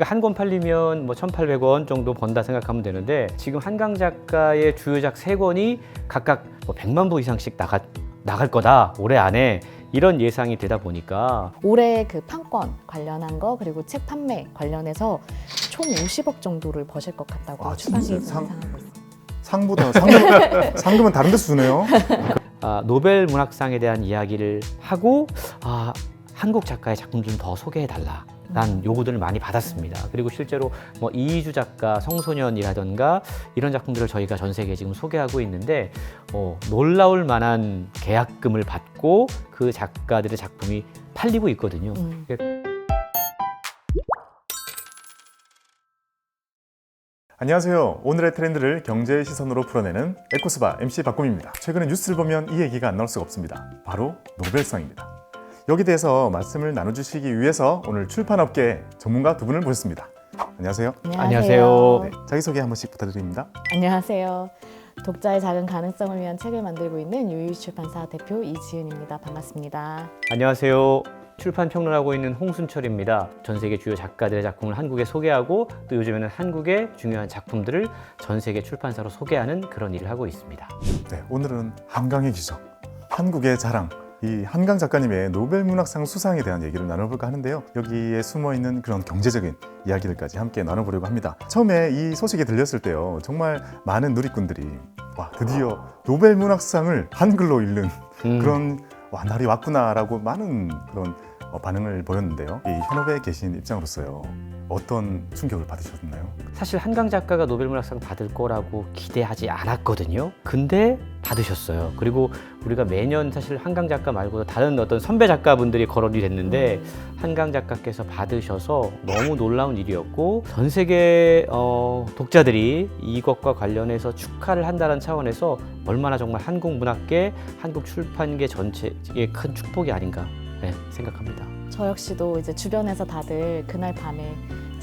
한 권 팔리면 뭐 1,800원 정도 번다 생각하면 되는데 지금 한강 작가의 주요작 세권이 각각 뭐 100만 부 이상씩 나가, 나갈 거다 올해 안에 이런 예상이 되다 보니까 올해 그 판권 관련한 거 그리고 책 판매 관련해서 총 50억 정도를 버실 것 같다고 아, 추산이 진짜 상- 예상하고 있습니다. 상보다 상금, 상금은 다른 데서 주네요. 아, 노벨 문학상에 대한 이야기를 하고 아, 한국 작가의 작품 좀 더 소개해 달라. 란 요구들을 많이 받았습니다. 그리고 실제로 뭐 이희주 작가 성소년이라던가 이런 작품들을 저희가 전 세계에 지금 소개하고 있는데 어, 놀라울 만한 계약금을 받고 그 작가들의 작품이 팔리고 있거든요. 음. 안녕하세요. 오늘의 트렌드를 경제의 시선으로 풀어내는 에코스바 MC 박곰입니다. 최근에 뉴스를 보면 이 얘기가 안 나올 수가 없습니다. 바로 노벨상입니다. 여기 대해서 말씀을 나눠주시기 위해서 오늘 출판업계 전문가 두 분을 모셨습니다. 안녕하세요. 안녕하세요. 네, 자기소개 한 번씩 부탁드립니다. 안녕하세요. 독자의 작은 가능성을 위한 책을 만들고 있는 유유 출판사 대표 이지은입니다. 반갑습니다. 안녕하세요. 출판 평론하고 있는 홍순철입니다. 전 세계 주요 작가들의 작품을 한국에 소개하고 또 요즘에는 한국의 중요한 작품들을 전 세계 출판사로 소개하는 그런 일을 하고 있습니다. 네, 오늘은 한강의 기적, 한국의 자랑, 이 한강 작가님의 노벨 문학상 수상에 대한 얘기를 나눠볼까 하는데요. 여기에 숨어 있는 그런 경제적인 이야기들까지 함께 나눠보려고 합니다. 처음에 이 소식이 들렸을 때요, 정말 많은 누리꾼들이 와 드디어 노벨 문학상을 한글로 읽는 음, 그런 와 날이 왔구나라고 많은 그런 어, 반응을 보였는데요. 이 현업에 계신 입장으로서요, 어떤 충격을 받으셨나요? 사실 한강 작가가 노벨 문학상 받을 거라고 기대하지 않았거든요. 근데 받으셨어요. 그리고 우리가 매년 사실 한강 작가 말고도 다른 어떤 선배 작가분들이 거론이 됐는데 한강 작가께서 받으셔서 너무 놀라운 일이었고 전 세계 어, 독자들이 이것과 관련해서 축하를 한다는 차원에서 얼마나 정말 한국 문학계, 한국 출판계 전체의 큰 축복이 아닌가 네, 생각합니다. 저 역시도 이제 주변에서 다들 그날 밤에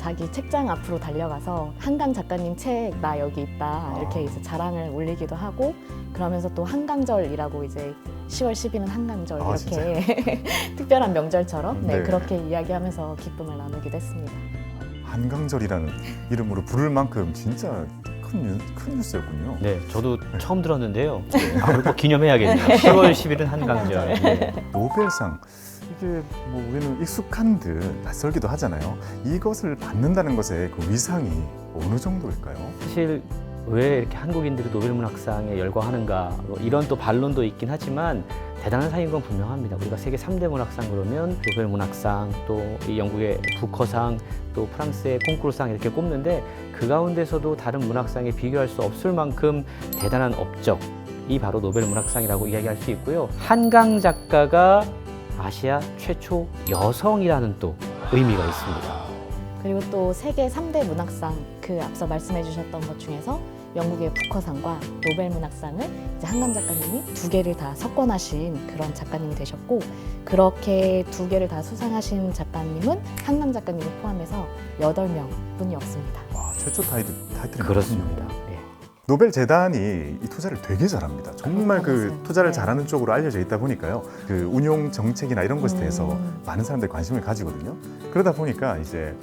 자기 책장 앞으로 달려가서 한강 작가님 책 나 여기 있다 이렇게 아. 이제 자랑을 올리기도 하고 그러면서 또 한강절이라고 이제 10월 10일은 한강절 아, 이렇게 특별한 명절처럼 네, 네. 그렇게 이야기하면서 기쁨을 나누기도 했습니다. 한강절이라는 이름으로 부를 만큼 진짜 큰, 뉴, 큰 뉴스였군요. 네, 저도 처음 들었는데요. 아, 꼭 기념해야겠네요. 10월 10일은 한강절. 네. 노벨상 이게 뭐 우리는 익숙한 듯 낯설기도 하잖아요. 이것을 받는다는 것의 그 위상이 어느 정도일까요? 사실 왜 이렇게 한국인들이 노벨문학상에 열광하는가 뭐 이런 또 반론도 있긴 하지만 대단한 상인 건 분명합니다. 우리가 세계 3대 문학상 그러면 노벨문학상 또이 영국의 부커상 또 프랑스의 콩쿠르상 이렇게 꼽는데 그 가운데서도 다른 문학상에 비교할 수 없을 만큼 대단한 업적 이 바로 노벨 문학상이라고 이야기할 수 있고요. 한강 작가가 아시아 최초 여성이라는 또 의미가 있습니다. 그리고 또 세계 3대 문학상 그 앞서 말씀해 주셨던 것 중에서 영국의 부커상과 노벨 문학상을 이제 한강 작가님이 두 개를 다 석권하신 그런 작가님이 되셨고 그렇게 두 개를 다 수상하신 작가님은 한강 작가님을 포함해서 여덟 명 뿐이었습니다. 와 최초 타이틀 타이틀이 그렇습니다. 노벨 재단이 이 투자를 되게 잘합니다. 정말 그. 투자를 네. 잘하는 쪽으로 알려져 있다 보니까요. 그 운용 정책이나 이런 것에 대해서 음. 많은 사람들이 관심을 가지거든요. 그러다 보니까 이제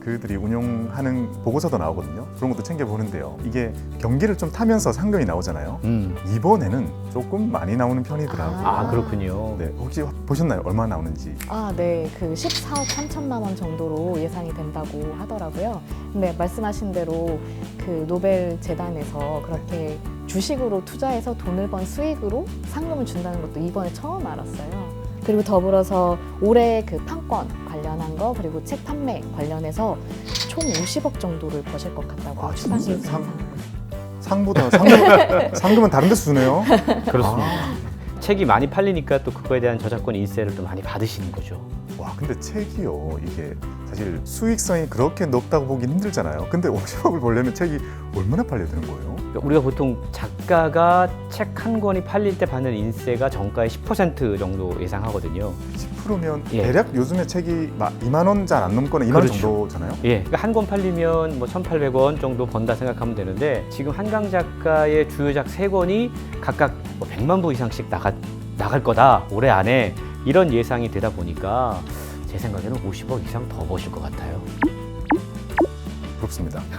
그들이 운용하는 보고서도 나오거든요. 그런 것도 챙겨 보는데요. 이게 경기를 좀 타면서 상금이 나오잖아요. 음. 이번에는 조금 많이 나오는 편이더라고요. 아 그렇군요. 네, 혹시 보셨나요? 얼마 나 나오는지? 아, 네. 그 14억 3천만 원 정도로 예상이 된다고 하더라고요. 근데 말씀하신 대로 그 노벨 재단에서 그렇게 주식으로 투자해서 돈을 번 수익으로 상금을 준다는 것도 이번에 처음 알았어요. 그리고 더불어서 올해 그 판권 관련한 거 그리고 책 판매 관련해서 총 50억 정도를 버실 것 같다고 아, 추산이 진짜? 상- 있습니다. 상보다 상금, 상금은 다른 데서 주네요. 그렇습니다. 아, 책이 많이 팔리니까 또 그거에 대한 저작권 인세를 또 많이 받으시는 거죠. 와, 근데 책이요. 이게 사실 수익성이 그렇게 높다고 보기 힘들잖아요. 근데 50억을 벌려면 책이 얼마나 팔려야 되는 거예요? 그러니까 우리가 보통 작가가 책 한 권이 팔릴 때 받는 인세가 정가의 10% 정도 예상하거든요. 10%면 예. 대략 요즘에 책이 막 2만 원 잘 안 넘거나 2만 원 그렇죠. 정도잖아요. 예, 그러니까 한 권 팔리면 뭐 1,800원 정도 번다 생각하면 되는데 지금 한강 작가의 주요작 세 권이 각각 뭐 100만 부 이상씩 나가, 나갈 거다 올해 안에 이런 예상이 되다 보니까 제 생각에는 50억 이상 더 버실 것 같아요. 부럽습니다.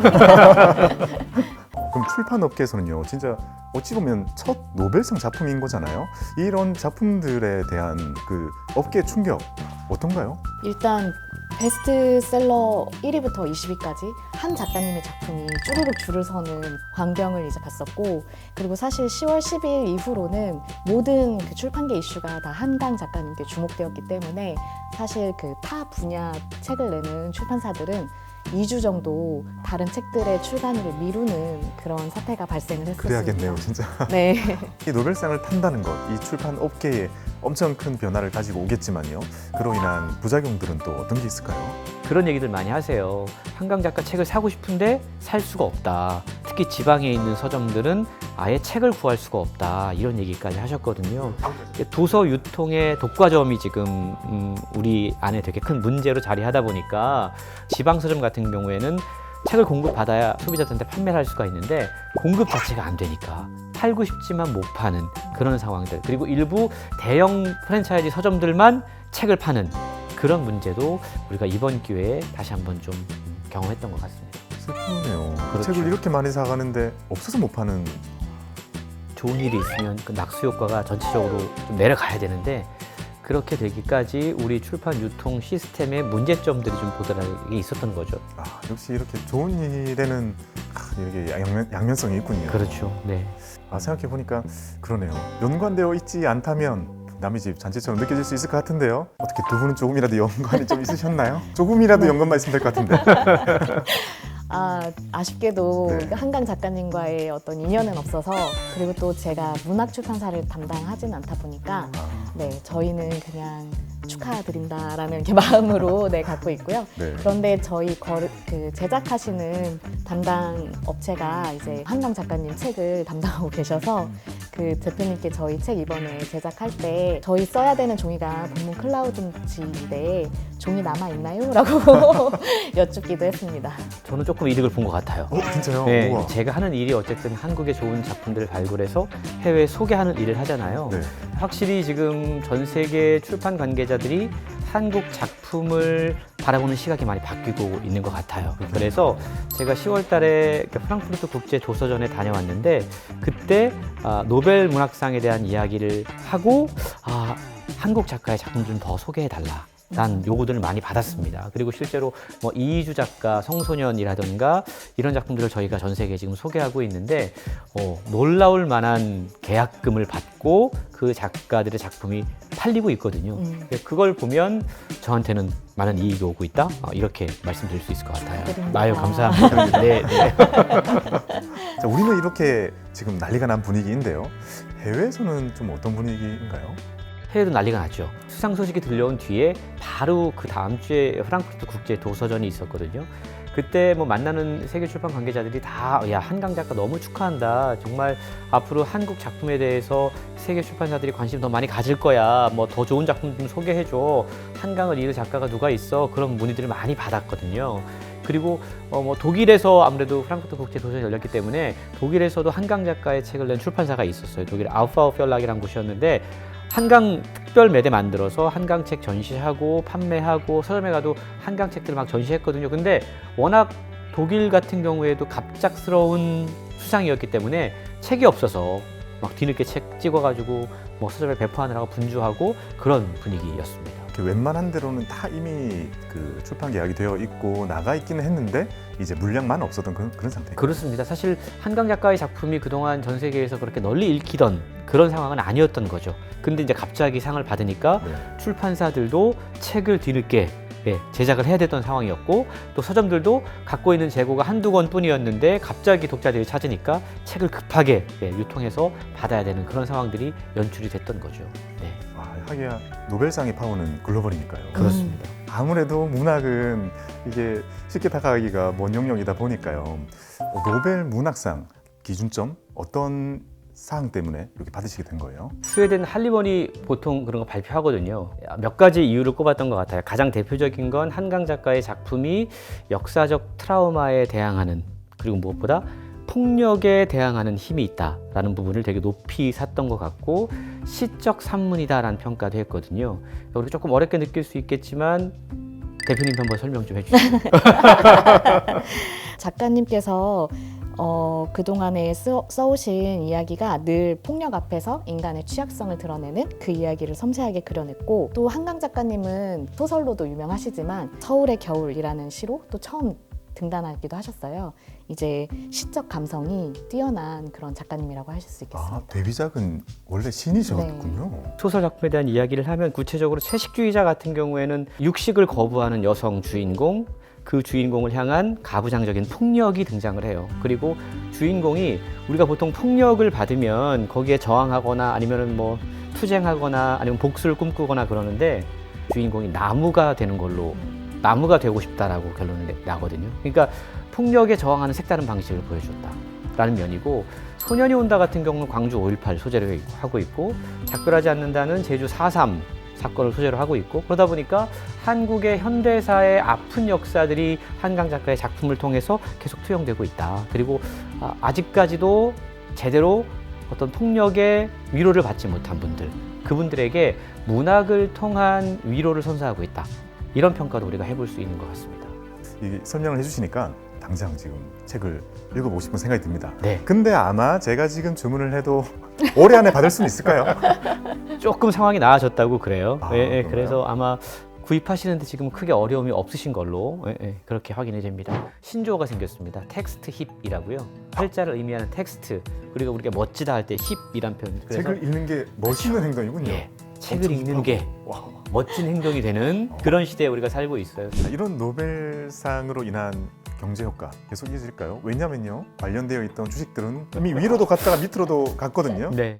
그럼 출판 업계에서는요, 진짜 어찌 보면 첫 노벨상 작품인 거잖아요. 이런 작품들에 대한 그 업계 충격 어떤가요? 일단 베스트셀러 1위부터 20위까지 한 작가님의 작품이 쭈루룩 줄을 서는 광경을 이제 봤었고 그리고 사실 10월 10일 이후로는 모든 그 출판계 이슈가 다 한강 작가님께 주목되었기 때문에 사실 그 타 분야 책을 내는 출판사들은 2주 정도 다른 책들의 출간을 미루는 그런 사태가 발생을 했었습니다. 그래야겠네요, 진짜. 네. 이 노벨상을 탄다는 것, 이 출판 업계에 엄청 큰 변화를 가지고 오겠지만요. 그로 인한 부작용들은 또 어떤 게 있을까요? 그런 얘기들 많이 하세요. 한강 작가 책을 사고 싶은데 살 수가 없다. 특히 지방에 있는 서점들은 아예 책을 구할 수가 없다. 이런 얘기까지 하셨거든요. 도서 유통의 독과점이 지금 음, 우리 안에 되게 큰 문제로 자리하다 보니까 지방 서점 같은 경우에는 책을 공급받아야 소비자들한테 판매를 할 수가 있는데 공급 자체가 안 되니까 팔고 싶지만 못 파는 그런 상황들 그리고 일부 대형 프랜차이즈 서점들만 책을 파는 그런 문제도 우리가 이번 기회에 다시 한번 좀 경험했던 것 같습니다. 슬프네요. 그렇죠. 책을 이렇게 많이 사가는데 없어서 못 파는 좋은 일이 있으면 그 낙수 효과가 전체적으로 좀 내려가야 되는데 그렇게 되기까지 우리 출판 유통 시스템의 문제점들이 좀 보드라게 있었던 거죠. 아, 역시 이렇게 좋은 일에는 아, 이게 양면, 양면성이 있군요. 그렇죠. 네. 아, 생각해 보니까 그러네요. 연관되어 있지 않다면 남의 집 잔치처럼 느껴질 수 있을 것 같은데요. 어떻게 두 분은 조금이라도 연관이 좀 있으셨나요? 조금이라도 연관만 있으면 될 것 같은데. 아, 아쉽게도 네. 한강 작가님과의 어떤 인연은 없어서 그리고 또 제가 문학 출판사를 담당하진 않다 보니까 아, 네 저희는 그냥 축하드린다라는 이렇게 마음으로 네 갖고 있고요. 네. 그런데 저희 거, 그 제작하시는 담당 업체가 이제 한강 작가님 책을 담당하고 계셔서 그 대표님께 저희 책 이번에 제작할 때 저희 써야 되는 종이가 본문 클라우드인데 종이 남아 있나요?라고 여쭙기도 했습니다. 저는 조금 이득을 본 것 같아요. 어, 진짜요? 네, 우와. 제가 하는 일이 어쨌든 한국의 좋은 작품들을 발굴해서 해외에 소개하는 일을 하잖아요. 네. 확실히 지금 전 세계 출판 관계 자들이 한국 작품을 바라보는 시각이 많이 바뀌고 있는 것 같아요. 그래서 제가 10월 달에 프랑크푸르트 국제 도서전에 다녀왔는데 그때 아, 노벨 문학상에 대한 이야기를 하고 아, 한국 작가의 작품 좀 더 소개해 달라. 난 요구들을 많이 받았습니다. 그리고 실제로 뭐 이희주 작가 성소년이라든가 이런 작품들을 저희가 전 세계에 지금 소개하고 있는데 어, 놀라울 만한 계약금을 받고 그 작가들의 작품이 팔리고 있거든요. 음. 그걸 보면 저한테는 많은 이익이 오고 있다. 어, 이렇게 말씀드릴 수 있을 것 같아요. 아유 감사합니다. 네, 네. 자, 우리는 이렇게 지금 난리가 난 분위기인데요. 해외에서는 좀 어떤 분위기인가요? 해외도 난리가 났죠. 수상 소식이 들려온 뒤에 바로 그 다음 주에 프랑크푸르트 국제 도서전이 있었거든요. 그때 뭐 만나는 세계 출판 관계자들이 다 야 한강 작가 너무 축하한다. 정말 앞으로 한국 작품에 대해서 세계 출판사들이 관심 더 많이 가질 거야. 뭐 더 좋은 작품 좀 소개해 줘. 한강을 이을 작가가 누가 있어? 그런 문의들을 많이 받았거든요. 그리고 어 뭐 독일에서 아무래도 프랑크푸르트 국제 도서전이 열렸기 때문에 독일에서도 한강 작가의 책을 낸 출판사가 있었어요. 독일 아우파우 펠락이라는 곳이었는데 한강 특별 매대 만들어서 한강 책 전시하고 판매하고 서점에 가도 한강 책들을 막 전시했거든요. 근데 워낙 독일 같은 경우에도 갑작스러운 수상이었기 때문에 책이 없어서 막 뒤늦게 책 찍어가지고 뭐 서점에 배포하느라고 분주하고 그런 분위기였습니다. 웬만한 데로는 다 이미 그 출판 계약이 되어 있고 나가 있기는 했는데 이제 물량만 없었던 그런, 그런 상태. 그렇습니다. 사실 한강 작가의 작품이 그동안 전 세계에서 그렇게 널리 읽히던 그런 상황은 아니었던 거죠. 근데 이제 갑자기 상을 받으니까 네. 출판사들도 책을 뒤늦게 예, 제작을 해야 됐던 상황이었고 또 서점들도 갖고 있는 재고가 한두 권 뿐이었는데 갑자기 독자들이 찾으니까 책을 급하게 예, 유통해서 받아야 되는 그런 상황들이 연출이 됐던 거죠. 네, 아, 하기야 노벨상의 파워는 글로벌이니까요. 그렇습니다. 아무래도 문학은 이게 쉽게 다가가기가 먼 영역이다 보니까요. 어, 노벨 문학상 기준점 어떤 사항 때문에 이렇게 받으시게 된 거예요? 스웨덴 할리번이 보통 그런 거 발표하거든요. 몇 가지 이유를 꼽았던 것 같아요. 가장 대표적인 건 한강 작가의 작품이 역사적 트라우마에 대항하는 그리고 무엇보다 폭력에 대항하는 힘이 있다라는 부분을 되게 높이 샀던 것 같고 시적 산문이다라는 평가도 했거든요. 우리 조금 어렵게 느낄 수 있겠지만 대표님 한번 설명 좀 해주시죠. 작가님께서 어, 그동안에 써, 써오신 이야기가 늘 폭력 앞에서 인간의 취약성을 드러내는 그 이야기를 섬세하게 그려냈고 또 한강 작가님은 소설로도 유명하시지만 서울의 겨울이라는 시로 또 처음 등단하기도 하셨어요. 이제 시적 감성이 뛰어난 그런 작가님이라고 하실 수 있겠습니다. 아, 데뷔작은 원래 신이셨군요. 소설 작품에 대한 이야기를 하면 구체적으로 채식주의자 같은 경우에는 육식을 거부하는 여성 주인공 그 주인공을 향한 가부장적인 폭력이 등장을 해요. 그리고 주인공이 우리가 보통 폭력을 받으면 거기에 저항하거나 아니면은 뭐 투쟁하거나 아니면 복수를 꿈꾸거나 그러는데 주인공이 나무가 되는 걸로 나무가 되고 싶다라고 결론을 내- 나거든요. 그러니까 폭력에 저항하는 색다른 방식을 보여줬다라는 면이고 소년이 온다 같은 경우는 광주 5.18 소재로 하고 있고 작별하지 않는다는 제주 4.3 사건을 소재로 하고 있고 그러다 보니까 한국의 현대사의 아픈 역사들이 한강 작가의 작품을 통해서 계속 투영되고 있다. 그리고 아, 아직까지도 제대로 어떤 폭력의 위로를 받지 못한 분들 그분들에게 문학을 통한 위로를 선사하고 있다. 이런 평가도 우리가 해볼 수 있는 것 같습니다. 이 설명을 해주시니까 당장 지금 책을 읽어보고 싶은 생각이 듭니다. 네. 근데 아마 제가 지금 주문을 해도 올해 안에 받을 수는 있을까요? 조금 상황이 나아졌다고 그래요. 아, 예, 예, 그런가요? 그래서 아마 구입하시는데 지금 크게 어려움이 없으신 걸로 예, 예, 그렇게 확인이 됩니다. 신조어가 생겼습니다. 텍스트 힙이라고요. 팔자를 의미하는 텍스트 그리고 우리가 멋지다 할 때 힙이란 표현. 그래서 책을 읽는 게 멋있는 행동이군요. 예, 책을 엄청 읽는 힙하고. 게 와. 멋진 행동이 되는 그런 시대에 우리가 살고 있어요. 이런 노벨상으로 인한 경제 효과 계속 이어질까요? 왜냐면요 관련되어 있던 주식들은 이미 위로도 갔다가 밑으로도 갔거든요. 네.